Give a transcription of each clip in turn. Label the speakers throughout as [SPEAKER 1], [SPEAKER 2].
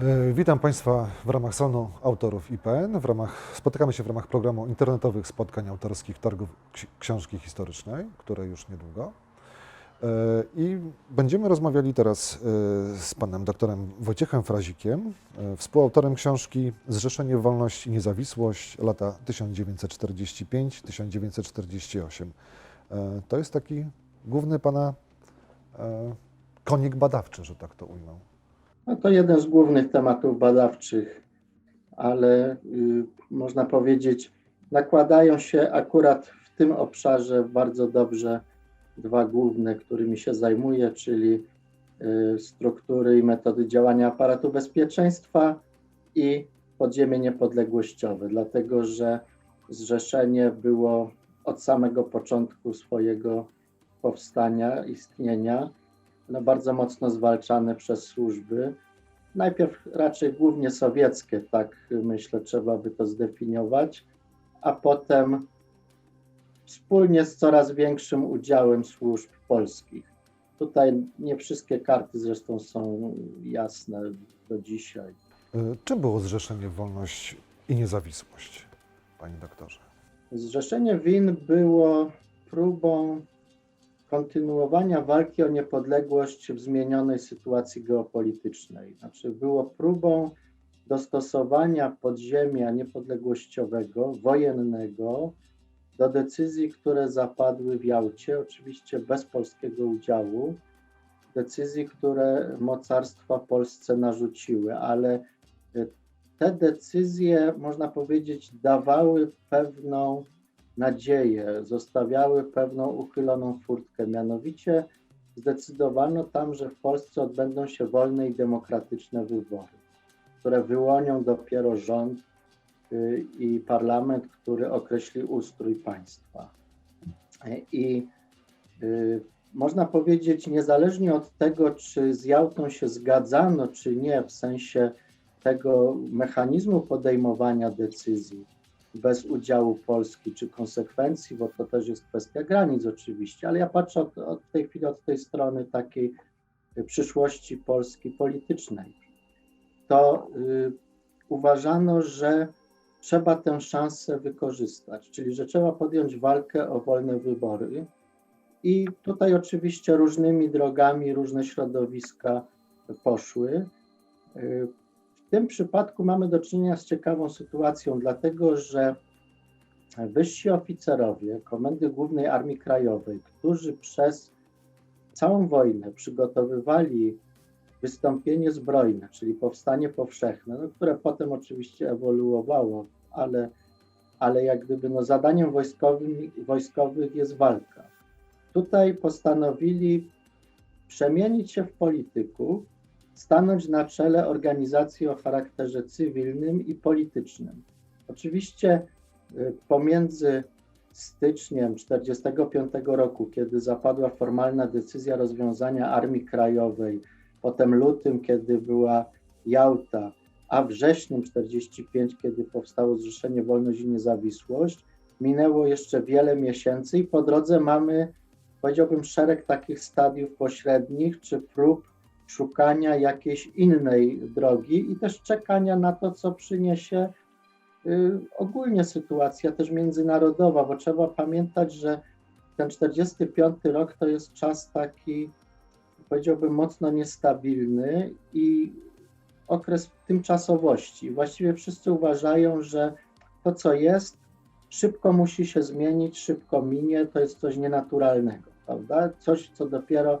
[SPEAKER 1] E, Witam Państwa w ramach salonu autorów IPN. W ramach, spotykamy się w ramach programu internetowych spotkań autorskich Targów Ksi- Książki Historycznej, które już niedługo. E, I będziemy rozmawiali teraz e, z panem doktorem Wojciechem Frazikiem, współautorem książki Zrzeszenie Wolność i Niezawisłość lata 1945-1948. E, To jest taki główny pana konik badawczy, że tak to ujmę.
[SPEAKER 2] No to jeden z głównych tematów badawczych, ale y, można powiedzieć, nakładają się akurat w tym obszarze bardzo dobrze dwa główne, którymi się zajmuję, czyli y, struktury i metody działania aparatu bezpieczeństwa i podziemie niepodległościowe, dlatego że zrzeszenie było od samego początku swojego powstania, istnienia no, bardzo mocno zwalczane przez służby. Najpierw raczej głównie sowieckie, tak myślę, trzeba by to zdefiniować, a potem wspólnie z coraz większym udziałem służb polskich. Tutaj nie wszystkie karty zresztą są jasne do dzisiaj.
[SPEAKER 1] Y, Czym było Zrzeszenie Wolność i Niezawisłość, panie doktorze?
[SPEAKER 2] Zrzeszenie win było próbą kontynuowania walki o niepodległość w zmienionej sytuacji geopolitycznej. Znaczy było próbą dostosowania podziemia niepodległościowego, wojennego do decyzji, które zapadły w Jałcie, oczywiście bez polskiego udziału, decyzji, które mocarstwa Polsce narzuciły, ale y, te decyzje, można powiedzieć, dawały pewną nadzieję, zostawiały pewną uchyloną furtkę. Mianowicie zdecydowano tam, że w Polsce odbędą się wolne i demokratyczne wybory, które wyłonią dopiero rząd y, i parlament, który określi ustrój państwa. I y, można powiedzieć, niezależnie od tego, czy z Jałtą się zgadzano, czy nie, w sensie tego mechanizmu podejmowania decyzji, bez udziału Polski, czy konsekwencji, bo to też jest kwestia granic oczywiście, ale ja patrzę od, od tej chwili od tej strony takiej y, przyszłości Polski politycznej. To y, uważano, że trzeba tę szansę wykorzystać, czyli że trzeba podjąć walkę o wolne wybory. I tutaj oczywiście różnymi drogami różne środowiska poszły. W tym przypadku mamy do czynienia z ciekawą sytuacją, dlatego że wyżsi oficerowie Komendy Głównej Armii Krajowej, którzy przez całą wojnę przygotowywali wystąpienie zbrojne, czyli powstanie powszechne, no, które potem oczywiście ewoluowało, ale, ale jak gdyby no, zadaniem wojskowym, wojskowych jest walka. Tutaj postanowili przemienić się w polityków, stanąć na czele organizacji o charakterze cywilnym i politycznym. Oczywiście y, pomiędzy styczniem 1945 roku, kiedy zapadła formalna decyzja rozwiązania Armii Krajowej, potem lutym, kiedy była Jałta, a wrześniem 1945, kiedy powstało Zrzeszenie Wolność i Niezawisłość, minęło jeszcze wiele miesięcy i po drodze mamy, powiedziałbym, szereg takich stadiów pośrednich czy prób szukania jakiejś innej drogi i też czekania na to, co przyniesie y, ogólnie sytuacja też międzynarodowa, bo trzeba pamiętać, że ten 45 rok to jest czas taki, powiedziałbym, mocno niestabilny i okres tymczasowości. Właściwie wszyscy uważają, że to, co jest, szybko musi się zmienić, szybko minie, to jest coś nienaturalnego, prawda? Coś, co dopiero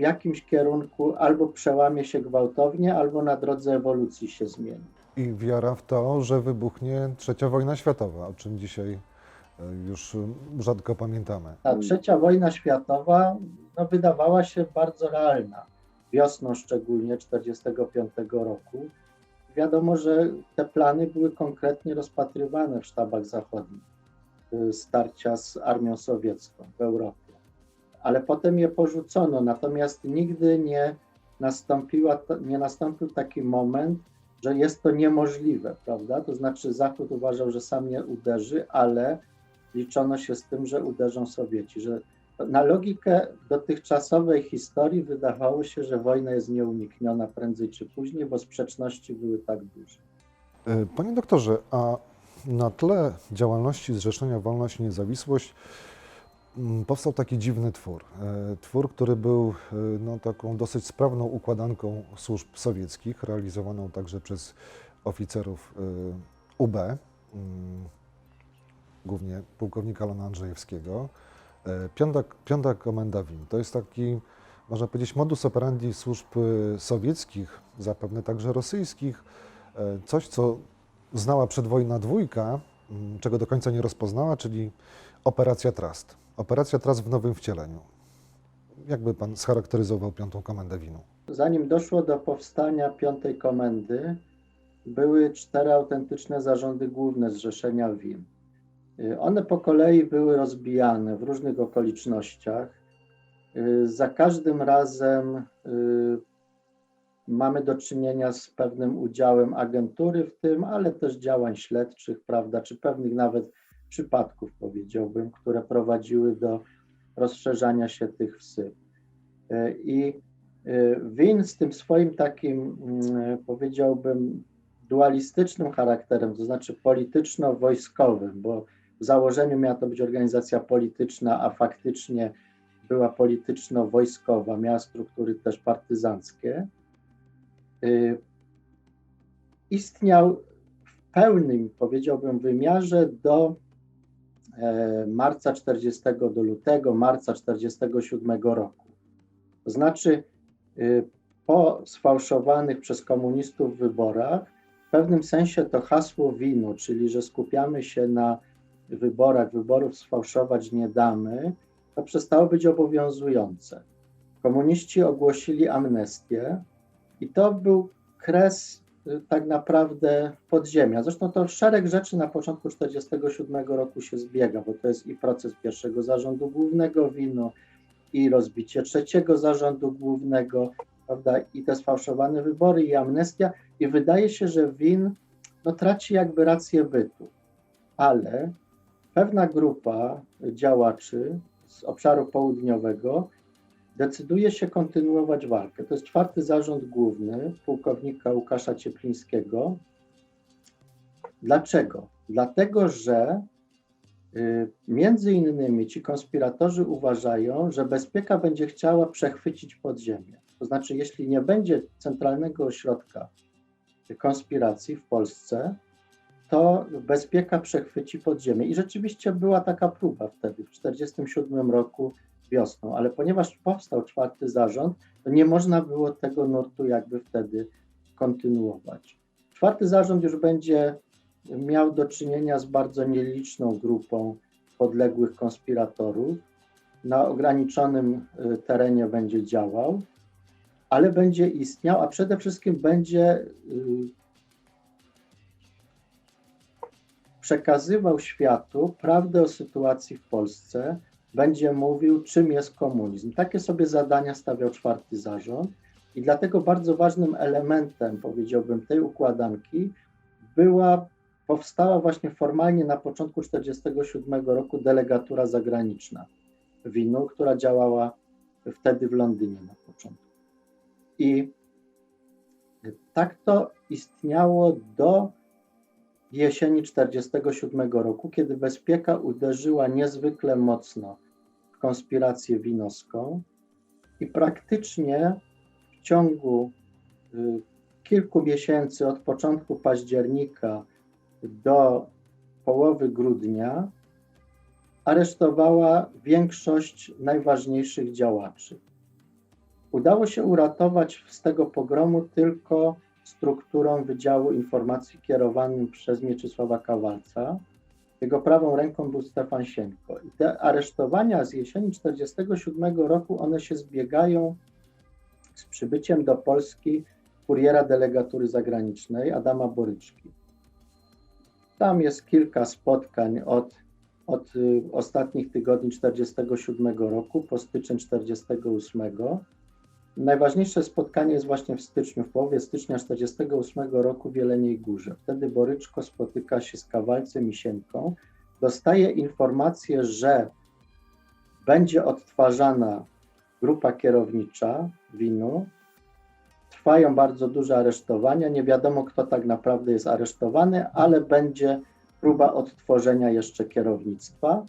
[SPEAKER 2] w jakimś kierunku albo przełamie się gwałtownie, albo na drodze ewolucji się zmieni.
[SPEAKER 1] I wiara w to, że wybuchnie trzecia wojna światowa, o czym dzisiaj e, już e, rzadko pamiętamy.
[SPEAKER 2] Ta trzecia wojna światowa no, wydawała się bardzo realna. Wiosną szczególnie 1945 roku. Wiadomo, że te plany były konkretnie rozpatrywane w sztabach zachodnich y, starcia z armią sowiecką w Europie. Ale potem je porzucono, natomiast nigdy nie, nastąpiła, nie nastąpił taki moment, że jest to niemożliwe, prawda? To znaczy Zachód uważał, że sam nie uderzy, ale liczono się z tym, że uderzą Sowieci, że na logikę dotychczasowej historii wydawało się, że wojna jest nieunikniona prędzej czy później, bo sprzeczności były tak duże.
[SPEAKER 1] E, Panie doktorze, a na tle działalności Zrzeszenia Wolność i Niezawisłość powstał taki dziwny twór. E, Twór, który był e, no, taką dosyć sprawną układanką służb sowieckich, realizowaną także przez oficerów e, UB, mm, głównie pułkownika Lona Andrzejewskiego. Piąta, piąta komenda WIN to jest taki, można powiedzieć, modus operandi służb sowieckich, zapewne także rosyjskich, coś, co znała przedwojna dwójka, m, czego do końca nie rozpoznała, czyli operacja Trust. Operacja Trust w nowym wcieleniu. Jakby pan scharakteryzował piątą komendę winu?
[SPEAKER 2] Zanim doszło do powstania piątej komendy, były cztery autentyczne zarządy główne Zrzeszenia WIN. Y, One po kolei były rozbijane w różnych okolicznościach. Y, Za każdym razem y, mamy do czynienia z pewnym udziałem agentury w tym, ale też działań śledczych, prawda, czy pewnych nawet przypadków, powiedziałbym, które prowadziły do rozszerzania się tych wsyp. Y, I y, Win z tym swoim takim, mm, powiedziałbym, dualistycznym charakterem, to znaczy polityczno-wojskowym, bo w założeniu miała to być organizacja polityczna, a faktycznie była polityczno-wojskowa, miała struktury też partyzanckie. Istniał w pełnym, powiedziałbym, wymiarze do e, marca 40 do lutego, marca 47 roku. To znaczy, y, po sfałszowanych przez komunistów wyborach, w pewnym sensie to hasło winu, czyli że skupiamy się na wyborach, wyborów sfałszować nie damy, to przestało być obowiązujące. Komuniści ogłosili amnestię i to był kres tak naprawdę podziemia. Zresztą to szereg rzeczy na początku 1947 roku się zbiega, bo to jest i proces pierwszego zarządu głównego winu, i rozbicie trzeciego zarządu głównego, prawda, i te sfałszowane wybory, i amnestia. I wydaje się, że WIN no, traci jakby rację bytu. Ale pewna grupa działaczy z obszaru południowego decyduje się kontynuować walkę. To jest czwarty zarząd główny pułkownika Łukasza Cieplińskiego. Dlaczego? Dlatego, że y, między innymi ci konspiratorzy uważają, że bezpieka będzie chciała przechwycić podziemie. To znaczy, jeśli nie będzie centralnego ośrodka konspiracji w Polsce, to bezpieka przechwyci podziemie. I rzeczywiście była taka próba wtedy, w 1947 roku wiosną, ale ponieważ powstał czwarty zarząd, to nie można było tego nurtu jakby wtedy kontynuować. Czwarty zarząd już będzie miał do czynienia z bardzo nieliczną grupą podległych konspiratorów. Na ograniczonym y, terenie będzie działał, ale będzie istniał, a przede wszystkim będzie y, przekazywał światu prawdę o sytuacji w Polsce, będzie mówił, czym jest komunizm. Takie sobie zadania stawiał czwarty zarząd i dlatego bardzo ważnym elementem, powiedziałbym, tej układanki była, powstała właśnie formalnie na początku 1947 roku delegatura zagraniczna WINU, która działała wtedy w Londynie na początku. I tak to istniało do jesieni 1947 roku, kiedy bezpieka uderzyła niezwykle mocno w konspirację winowską i praktycznie w ciągu y, kilku miesięcy od początku października do połowy grudnia aresztowała większość najważniejszych działaczy. Udało się uratować z tego pogromu tylko strukturą Wydziału Informacji kierowanym przez Mieczysława Kawalca. Jego prawą ręką był Stefan Sienko. I te aresztowania z jesieni 1947 roku, one się zbiegają z przybyciem do Polski kuriera delegatury zagranicznej Adama Boryczki. Tam jest kilka spotkań od, od y, ostatnich tygodni 1947 roku po styczeń 1948 Najważniejsze spotkanie jest właśnie w styczniu, w połowie stycznia 1948 roku w Jeleniej Górze. Wtedy Boryczko spotyka się z Kawalcem i Sienką, dostaje informację, że będzie odtwarzana grupa kierownicza winu. Trwają bardzo duże aresztowania. Nie wiadomo, kto tak naprawdę jest aresztowany, ale będzie próba odtworzenia jeszcze kierownictwa.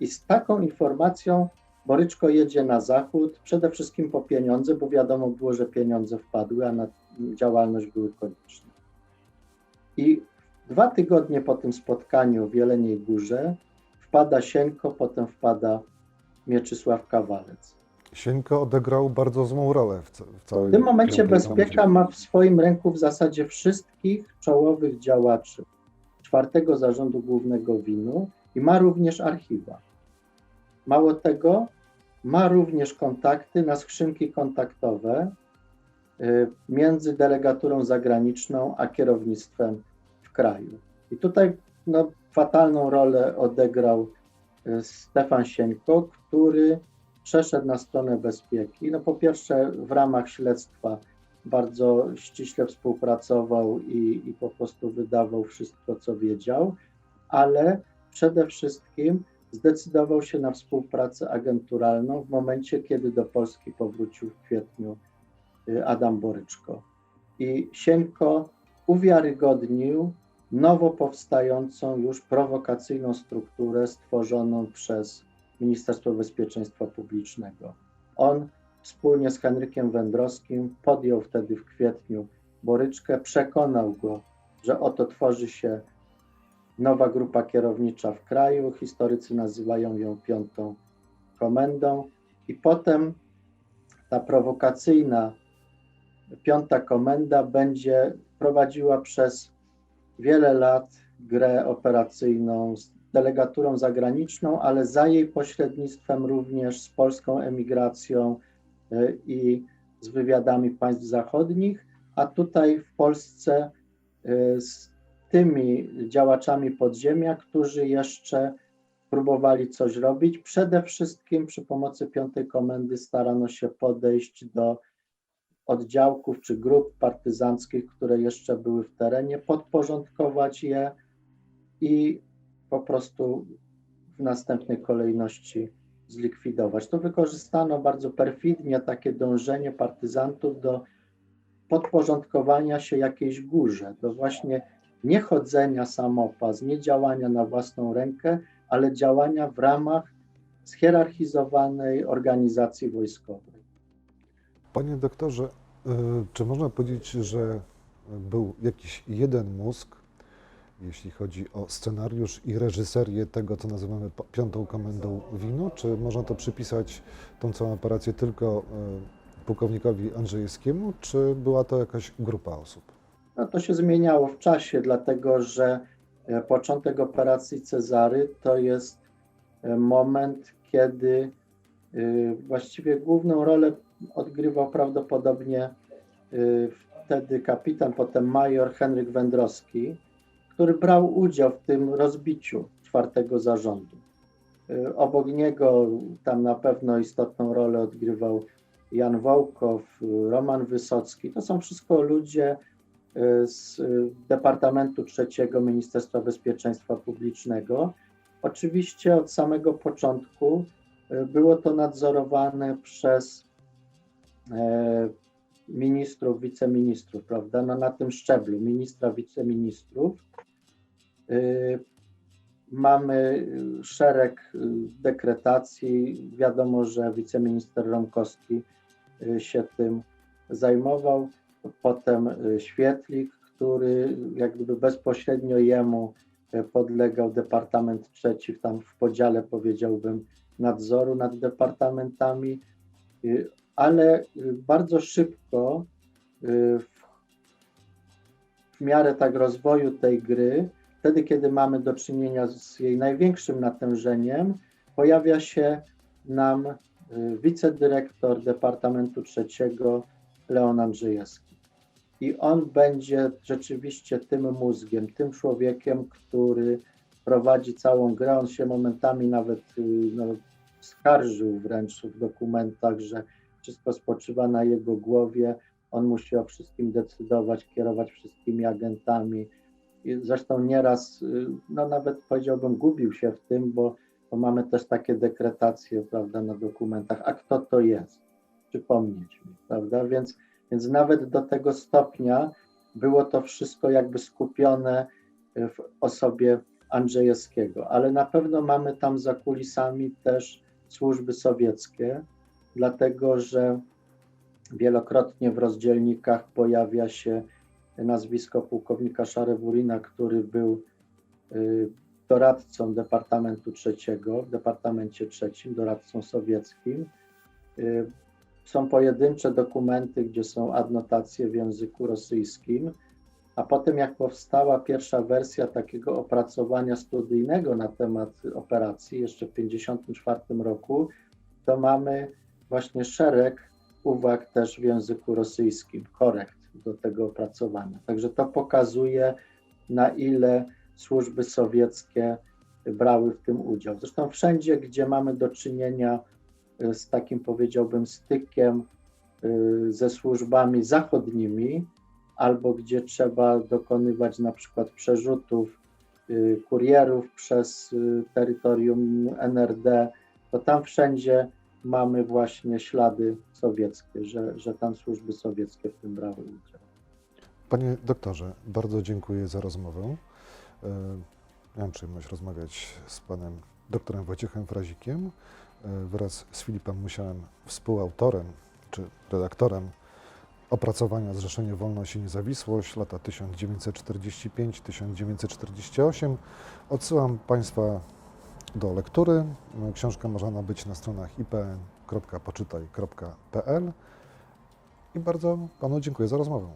[SPEAKER 2] I z taką informacją Boryczko jedzie na zachód, przede wszystkim po pieniądze, bo wiadomo było, że pieniądze wpadły, a na działalność były konieczne. I dwa tygodnie po tym spotkaniu w Jeleniej Górze wpada Sienko, potem wpada Mieczysław Kawalec.
[SPEAKER 1] Sienko odegrał bardzo złą rolę w, w całej
[SPEAKER 2] W tym momencie Bezpieka ma w swoim ręku w zasadzie wszystkich czołowych działaczy czwartego zarządu głównego winu i ma również archiwa. Mało tego, ma również kontakty na skrzynki kontaktowe y, między delegaturą zagraniczną a kierownictwem w kraju. I tutaj no, fatalną rolę odegrał y, Stefan Sieńko, który przeszedł na stronę bezpieki. No po pierwsze w ramach śledztwa bardzo ściśle współpracował i, i po prostu wydawał wszystko, co wiedział, ale przede wszystkim zdecydował się na współpracę agenturalną w momencie, kiedy do Polski powrócił w kwietniu y, Adam Boryczko. I Sienko uwiarygodnił nowo powstającą już prowokacyjną strukturę stworzoną przez Ministerstwo Bezpieczeństwa Publicznego. On wspólnie z Henrykiem Wędrowskim podjął wtedy w kwietniu Boryczkę, przekonał go, że oto tworzy się nowa grupa kierownicza w kraju. Historycy nazywają ją piątą komendą, i potem ta prowokacyjna piąta komenda będzie prowadziła przez wiele lat grę operacyjną z delegaturą zagraniczną, ale za jej pośrednictwem również z polską emigracją y, i z wywiadami państw zachodnich, a tutaj w Polsce y, z tymi działaczami podziemia, którzy jeszcze próbowali coś robić. Przede wszystkim przy pomocy piątej komendy starano się podejść do oddziałków czy grup partyzanckich, które jeszcze były w terenie, podporządkować je i po prostu w następnej kolejności zlikwidować. To wykorzystano bardzo perfidnie takie dążenie partyzantów do podporządkowania się jakiejś górze, do właśnie nie chodzenia samopas, nie działania na własną rękę, ale działania w ramach schierarchizowanej organizacji wojskowej.
[SPEAKER 1] Panie doktorze, y, czy można powiedzieć, że był jakiś jeden mózg, jeśli chodzi o scenariusz i reżyserię tego, co nazywamy piątą komendą winu? Czy można to przypisać, tą całą operację, tylko y, pułkownikowi Andrzejewskiemu, czy była to jakaś grupa osób?
[SPEAKER 2] No to się zmieniało w czasie, dlatego że e, początek operacji Cezary to jest e, moment, kiedy e, właściwie główną rolę odgrywał prawdopodobnie wtedy kapitan, potem major Henryk Wędrowski, który brał udział w tym rozbiciu czwartego zarządu. Obok niego tam na pewno istotną rolę odgrywał Jan Wołkow, Roman Wysocki. To są wszystko ludzie, z Departamentu Trzeciego Ministerstwa Bezpieczeństwa Publicznego. Oczywiście od samego początku y, było to nadzorowane przez e, ministrów, wiceministrów, prawda? No, na tym szczeblu ministra, wiceministrów. Y, Mamy szereg dekretacji. Wiadomo, że wiceminister Romkowski się tym zajmował potem y, Świetlik, który jak gdyby bezpośrednio jemu y, podlegał Departament Trzeci, tam w podziale powiedziałbym nadzoru nad departamentami, y, ale bardzo szybko w, miarę tak rozwoju tej gry, wtedy kiedy mamy do czynienia z jej największym natężeniem, pojawia się nam wicedyrektor Departamentu Trzeciego Leon Andrzejewski. I on będzie rzeczywiście tym mózgiem, tym człowiekiem, który prowadzi całą grę. On się momentami nawet y, no, skarżył wręcz w dokumentach, że wszystko spoczywa na jego głowie. On musi o wszystkim decydować, kierować wszystkimi agentami. I zresztą nieraz, y, no nawet powiedziałbym, gubił się w tym, bo bo mamy też takie dekretacje, prawda, na dokumentach, a kto to jest? Przypomnieć mi, prawda? Więc, więc nawet do tego stopnia było to wszystko jakby skupione w osobie Andrzejewskiego, ale na pewno mamy tam za kulisami też służby sowieckie, dlatego że wielokrotnie w rozdzielnikach pojawia się nazwisko pułkownika Szarewurina, który był y, doradcą Departamentu Trzeciego, w Departamencie Trzecim, doradcą sowieckim. Są pojedyncze dokumenty, gdzie są adnotacje w języku rosyjskim, a potem jak powstała pierwsza wersja takiego opracowania studyjnego na temat operacji, jeszcze w 1954 roku, to mamy właśnie szereg uwag też w języku rosyjskim, korekt do tego opracowania. Także to pokazuje, na ile służby sowieckie brały w tym udział. Zresztą wszędzie, gdzie mamy do czynienia z takim, powiedziałbym, stykiem y, ze służbami zachodnimi, albo gdzie trzeba dokonywać na przykład przerzutów y, kurierów przez y, terytorium NRD, to tam wszędzie mamy właśnie ślady sowieckie, że, że tam służby sowieckie w tym brały udział.
[SPEAKER 1] Panie doktorze, bardzo dziękuję za rozmowę. Miałem przyjemność rozmawiać z panem doktorem Wojciechem Frazikiem wraz z Filipem Musiałem, współautorem czy redaktorem opracowania Zrzeszenie Wolność i Niezawisłość lata 1945-1948. Odsyłam Państwa do lektury. Książka można nabyć na stronach ipn.poczytaj.pl i bardzo Panu dziękuję za rozmowę.